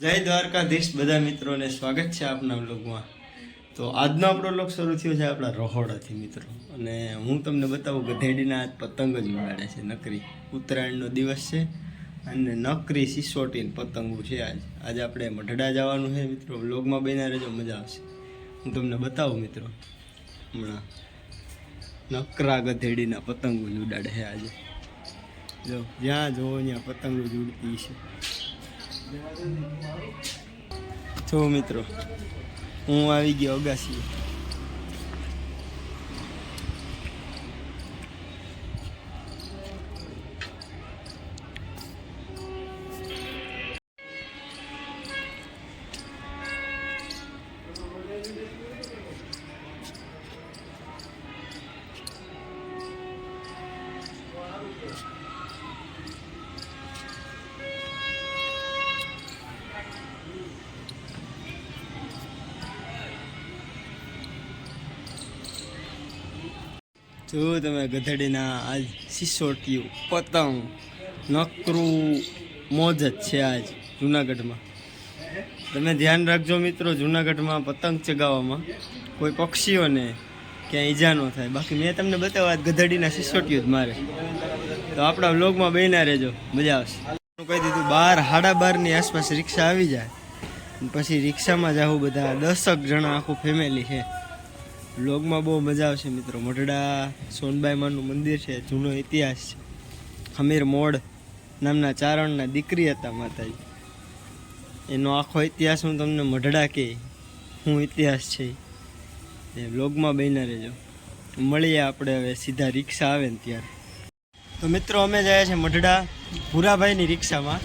જય દ્વારકાધીશ. બધા મિત્રોને સ્વાગત છે આપના લોકમાં તો આજનો આપણો લોક શરૂ થયો છે આપણા રહોડાથી, મિત્રો. અને હું તમને બતાવું ગધેડીના આજ પતંગ જ ઉડાડે છે. નકરી ઉત્તરાયણનો દિવસ છે અને નકરી સિસોટીન પતંગો છે આજ. આજે આપણે મઢડા જવાનું છે, મિત્રો. વ્લોગમાં બન્યા રહેજો, મજા આવશે. હું તમને બતાવું, મિત્રો. હમણાં નકરા ગધેડીના પતંગો જ ઉડાડે છે આજે. જો, જ્યાં જોવો ત્યાં પતંગો જ ઉડતી છે જો મિત્રો હું આવી ગયો અગાસી. જો તમે ગધેડીના આજ સિસોટિયું પતંગ નકરું મોજ જ છે આજ જુનાગઢમાં? તમે ધ્યાન રાખજો મિત્રો, જુનાગઢમાં પતંગ ચગાવવામાં કોઈ પક્ષીઓને ક્યાંય ઈજા ન થાય. બાકી મેં તમને બતાવ્યા ગધેડીના સિસોટિયું જ મારે. તો આપણા વ્લોગમાં બેના રહેજો. મજા આવશે. કહી દીધું, બાર સાડા બારની આસપાસ રિક્ષા આવી જાય. પછી રિક્ષામાં જાવું બધા દસક જણા આખું ફેમિલી છે. વ્લોગમાં બહુ મજા આવશે મિત્રો. મઢડા સોનબાઈ માનું મંદિર છે, જૂનો ઇતિહાસ છે. હમીર મોડ નામના ચારણના દીકરી હતા માતાજી. એનો આખો ઇતિહાસ હું તમને મઢડા કે શું ઇતિહાસ છે. એ બ્લોગમાં બન્યા રહેજો. મળીએ આપણે હવે સીધા રિક્ષા આવે ને ત્યારે. તો મિત્રો, અમે જઈએ છીએ મઢડા ભૂરાભાઈની રિક્ષામાં.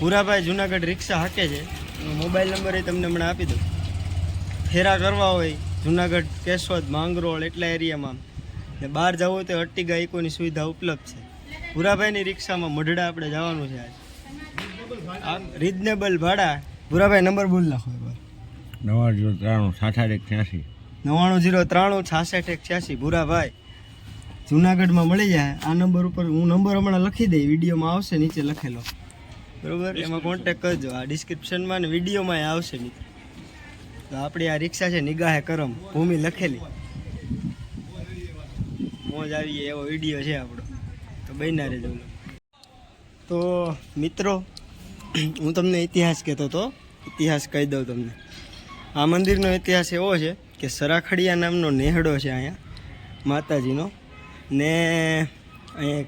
ભૂરાભાઈ જુનાગઢ રિક્ષા હાકે છે. મોબાઈલ નંબર એ તમને હમણાં આપી દઉં. ફેરા કરવા હોય જુનાગઢ કેશોદ માંગરોળ એટલા એરિયામાં. ને બહાર જવું હોય તો અટ્ટીગા ઇકોની સુવિધા ઉપલબ્ધ છે. ભૂરાભાઈની રિક્ષામાં મઢડા આપણે જવાનું છે આજ. રિઝનેબલ ભાડા. ભૂરાભાઈ નંબર બોલ નાખો એકવાર નવા જીરો ત્રાણું સાઠાડ એક છ્યાસી. નવ્વાણું જીરો ત્રાણું છાસઠ એક છ્યાસી. ભૂરાભાઈ જુનાગઢમાં મળી જાય. આ નંબર ઉપર હું નંબર હમણાં લખી દઈ. વિડીયોમાં આવશે નીચે લખેલો. બરોબર? એમાં કોન્ટેક કરજો. આ ડિસ્ક્રિપ્શનમાં ને વિડીયોમાં આવશે મિત્રો તો આપણી આ રિક્ષા છે નિગાહે કરમ, ભૂમિ લખેલી. મોજ આવી એવો વીડિયો છે આપણો. તો બન્યા રહેજો. તો મિત્રો, હું તમને ઇતિહાસ કહેતો હતો. ઇતિહાસ કહી દઉં તમને. આ મંદિરનો ઇતિહાસ એવો છે કે સરાખડિયા નામનો નેહડો છે અહીંયા, માતાજીનો. ને અહીંયા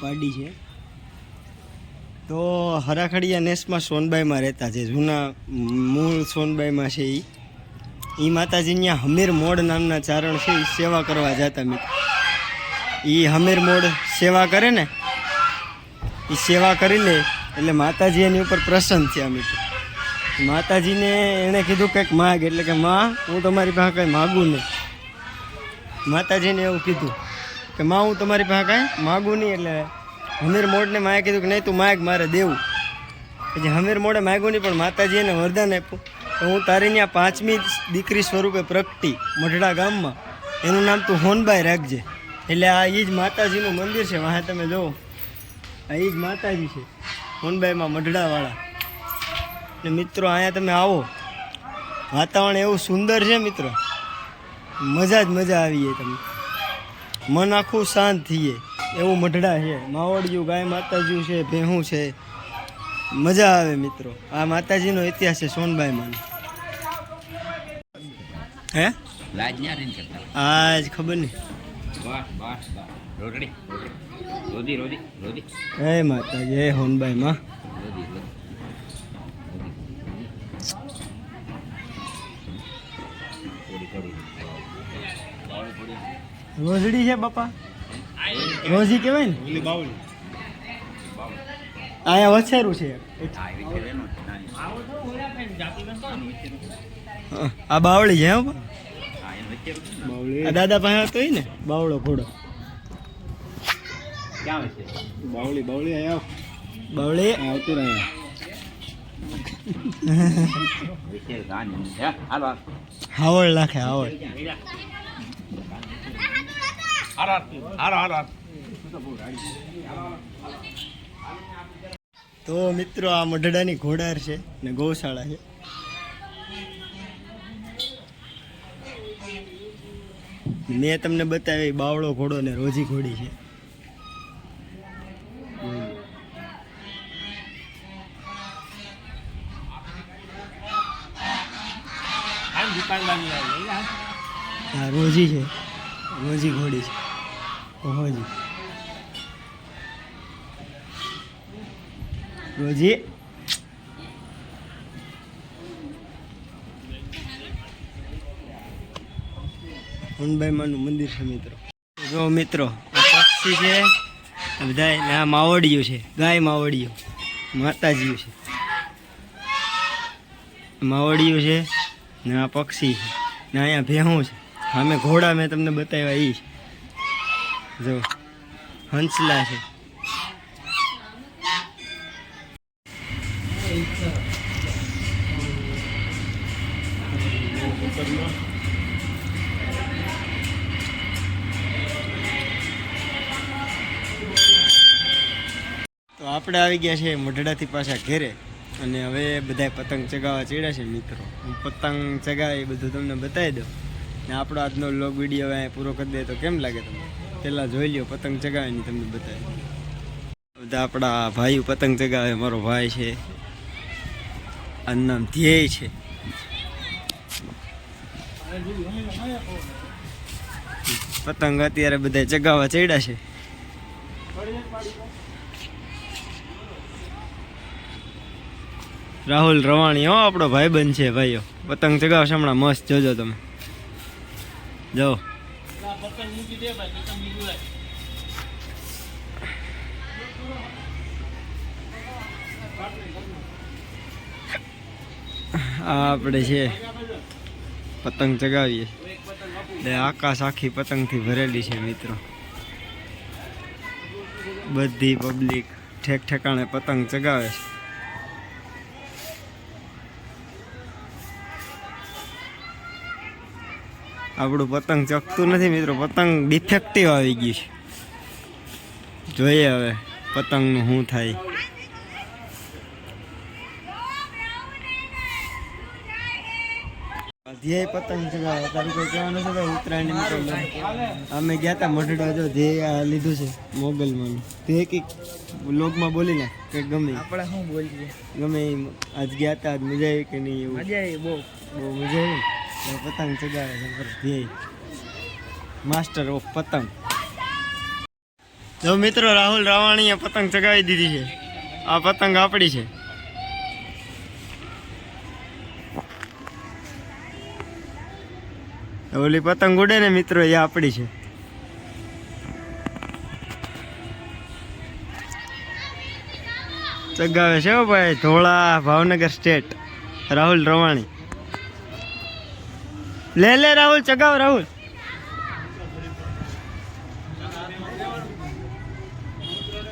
પાડી છે. તો હરાખડીયા નેસમાં સોનબાઈમાં રહેતા છે. જૂના મૂળ સોનબાઈમાં છે એ એ માતાજી ત્યાં હમીર મોડ નામના ચારણ છે એ સેવા કરવા જતા મિત્રો. એ હમીર મોડ સેવા કરે ને એ સેવા કરી લે એટલે માતાજી એની ઉપર પ્રસન્ન થયા મિત્રો. માતાજીને એણે કીધું કંઈક માગ, એટલે કે માં, હું તમારી પાસે કાંઈ માગું નહીં. માતાજીને એવું કીધું કે માં, હું તમારી પાસે કાંઈ માગું નહીં, એટલે હમીર મોડને માએ કીધું કે નહીં, તું માગ મારે દેવું. પછી હમીર મોડે માગ્યું નહીં, પણ માતાજી એને વરદાન આપ્યું. તો હું તારી ત્યાં પાંચમી દીકરી સ્વરૂપે પ્રગટી, મઢડા ગામમાં. એનું નામ તું હોનબાઈ રાખજે. એટલે આ એ જ માતાજીનું મંદિર છે, વાહે તમે જુઓ આ એ જ માતાજી છે, હોનબાઈમાં મઢડાવાળા. ને મિત્રો, અહીંયા તમે આવો. વાતાવરણ એવું સુંદર છે, મિત્રો. મજા જ મજા આવી જાય તમને. મન આખું શાંત થઈએ એવું મઢડા છે. માવડિયું, ગાય માતાજી છે, ભેહું છે. મજા આવે મિત્રો. આ માતાજીનો ઇતિહાસ છે સોનબાઈ માનો હે? હા જ ખબર નહીં. હે માતાજી, હે થોડી થોડી રોજડી છે બાપા? રોજી કહેવાય ને? અહીંયા વછેરું છે. આ બાવળી છે આ દાદા પાસે હતો ને બાવળો ઘોડો. બાવળી બાવળી આયા બાવળી? આવતી રહ્યા હાવળ નાખે હાવળ. તો મિત્રો આ મઢડાની ઘોડાર છે ને ગૌશાળા છે. મેં તમને બતાવી બાવળો ઘોડો ને રોજી ઘોડી છે. હા રોજી છે રોજી ઘોડી છે. ઓહોજી. રોજી. હુનભાઈ માનું મંદિર છે મિત્રો. જો મિત્રો, આ પક્ષી છે બધા ના માવડીઓ છે, ગાય માવડિયું માતાજીઓ છે. માવડિયું છે ને આ પક્ષી છે, ને અહીંયા ભેહું છે. સામે ઘોડા મેં તમને બતાવ્યા એ છે. જો, હંસલા છે. તો આપણે આવી ગયા છે મોઢડાથી પાછા ઘેરે અને હવે બધા પતંગ ચગાવવા ચડ્યા છે મિત્રો. હું પતંગ ચગાવે એ બધું તમને બતાવી દઉં. ને આપણો આજનો લોગ વીડિયો પૂરો કરી દે તો કેમ લાગે તમને? પહેલાં જોઈ લ્યો, પતંગ ચગાવીને તમને બતાવી બધા આપણા ભાઈઓ પતંગ ચગાવે, મારો ભાઈ છે. આનું નામ ધ્યેય છે. પતંગ અત્યારે બધા ચગાવવા ચડ્યા છે. રાહુલ રવાણી હો, આપણો ભાઈબંધ છે, ભાઈઓ. પતંગ ચગાવશે હમણાં મસ્ત, જોજો તમે. જો આ આપણે છે પતંગ ચગાવીએ. એટલે આકાશ આખી પતંગથી ભરેલી છે મિત્રો. બધી પબ્લિક ઠેક ઠેકાણે પતંગ ચગાવે છે. આપણું પતંગ ચકતું નથી મિત્રો પતંગ ડિફેક્ટિવ આવી ગયું છે. જોઈએ હવે પતંગનું શું થાય. ધ્યેય પતંગ ચગાવે તારું કોઈ કહેવાનું છે ભાઈ ઉત્તરાયણ મિત્રો અમે ગયા હતા મઢડા જો ધ્યેય લીધું છે મોગલમાં. ધ્યેય કંઈક લોગમાં બોલી કે ગમે. આપણે શું બોલીએ? ગમે આજ ગયા હતા આજ મજા આવી કે નહીં એવું? મજા આવી બહુ. બહુ મજા આવી પતંગ ચગાવે ધ્યેય. માસ્ટર ઓફ પતંગ. જો મિત્રો, રાહુલ રાવાણીએ પતંગ ચગાવી દીધી છે. આ પતંગ આપણી છે. ઓલી પતંગ ઉડે ને મિત્રો, એ આપણી છે. ચગાવે છે ભાઈ, ધોળા ભાવનગર સ્ટેટ. રાહુલ રવાણી. લે લે, રાહુલ, ચગાવ, રાહુલ.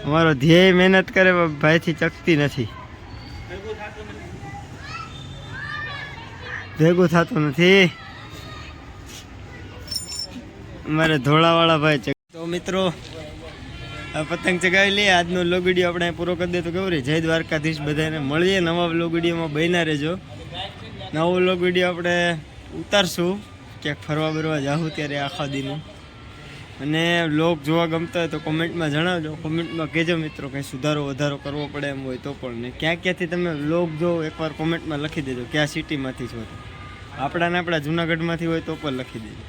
અમારો ધ્યેય મહેનત કરે ભાઈથી ચકતી નથી. ભેગું થતું નથી. અમારે ધોળાવાળા ભાઈ તો મિત્રો પતંગ ચગાવી લઈએ. આજનો લોગ વીડિયો આપણે પૂરો કરી દે તો કેવું રહે? જય દ્વારકાધીશ. બધાને મળીએ નવા લોગ વિડીયોમાં. બન્યા રહેજો. નવો વીડિયો આપણે ઉતારશું. ક્યાંક ફરવા બરવા જાઉં ત્યારે આખા દીનું. અને બ્લોગ જોવા ગમતા હોય તો કોમેન્ટમાં જણાવજો. કોમેન્ટમાં કહેજો મિત્રો, કંઈ સુધારો, વધારો કરવો પડે એમ હોય તો પણ. ને ક્યાં ક્યાંથી તમે બ્લોગ જો, એકવાર કોમેન્ટમાં લખી દેજો. કયા સિટીમાંથી છો તો. આપણાને આપણા જુનાગઢમાંથી હોય તો પણ લખી દેજો.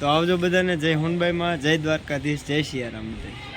તો આવજો બધાને. જય હુનબાઈમાં, જય દ્વારકાધીશ, જય શિયારામ બધાય.